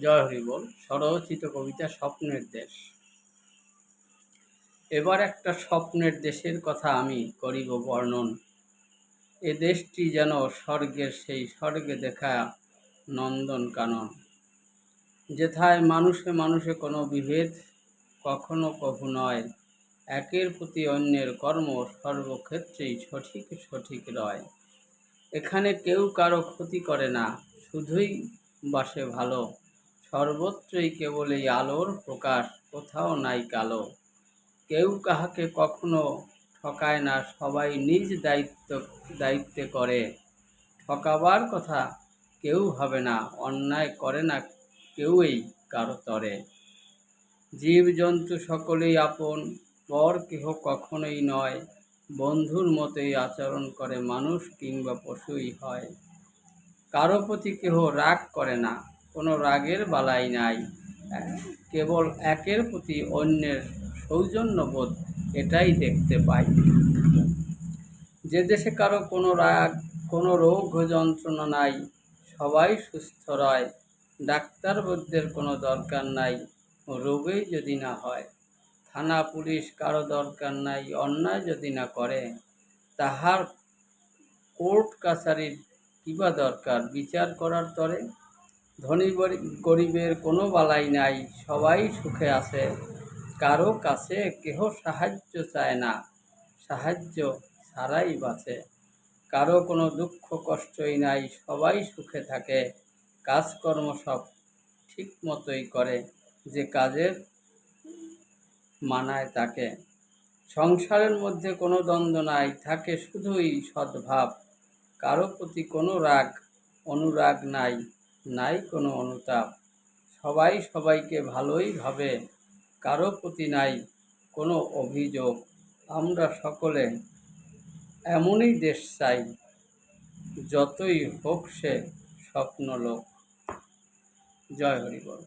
জয় হরিবল স্বরচিত কবিতা স্বপ্নের দেশ। এবার একটা স্বপ্নের দেশের কথা আমি করিব বর্ণন। এ দেশটি যেন স্বর্গের সেই স্বর্গে দেখা নন্দন কানন। যেথায় মানুষে মানুষে কোনো বিভেদ, কখনো কভু নয়। একের প্রতি অন্যের কর্ম সর্বক্ষেত্রেই সঠিক সঠিক রয়। এখানে কেউ কারও ক্ষতি করে না, শুধুই বাসে ভালো। সর্বত্রই কেবল এই আলোর প্রকাশ, কোথাও নাই কালো। কেউ কাহাকে কখনো ঠকায় না, সবাই নিজ দায়িত্ব, দায়িত্বে করে। ঠকাবার কথা কেউ ভাবে না, অন্যায় করে না কেউই কারও তরে। জীবজন্তু সকলেই আপন, পর কেহ কখনোই নয়। বন্ধুর মতোই আচরণ করে মানুষ কিংবা পশুই হয়। কারও প্রতি কেহ রাগ করে না কোনো রাগের বালাই নাই। কেবল একের প্রতি অন্যের সৌজন্যবোধ এটাই দেখতে পাই। যে দেশে কারও কোনো রাগ, কোনো রোগ যন্ত্রণা নাই, সবাই সুস্থ রয়। ডাক্তার বৈদ্যের কোনো দরকার নাই, রোগেই যদি না হয়, থানা পুলিশ কারও দরকার নাই, অন্যায় যদি না করে, তাহার কোর্ট কাছারির কিবা দরকার? বিচার করার তরে ধনী গরিবের কোনো বালাই নাই, সবাই সুখে আছে। কারও কাছে কেহ সাহায্য চায় না, সাহায্য ছাড়াই বাঁচে। কারও কোনো দুঃখ কষ্টই নাই, সবাই সুখে থাকে। কাজকর্ম সব ঠিক মতোই করে, যে কাজের মানায় তাকে। সংসারের মধ্যে কোনো দ্বন্দ্ব নাই, থাকে শুধুই সদ্ভাব। কারও প্রতি কোনো রাগ, অনুরাগ নাই। নাই কোনো অনুতাপ। সবাই সবাইকে ভালোই ভাবে। কারও প্রতি নাই কোনো অভিযোগ। আমরা সকলে এমনই দেশ চাই, যতই হোক সে স্বপ্নলোক। জয় হরি বল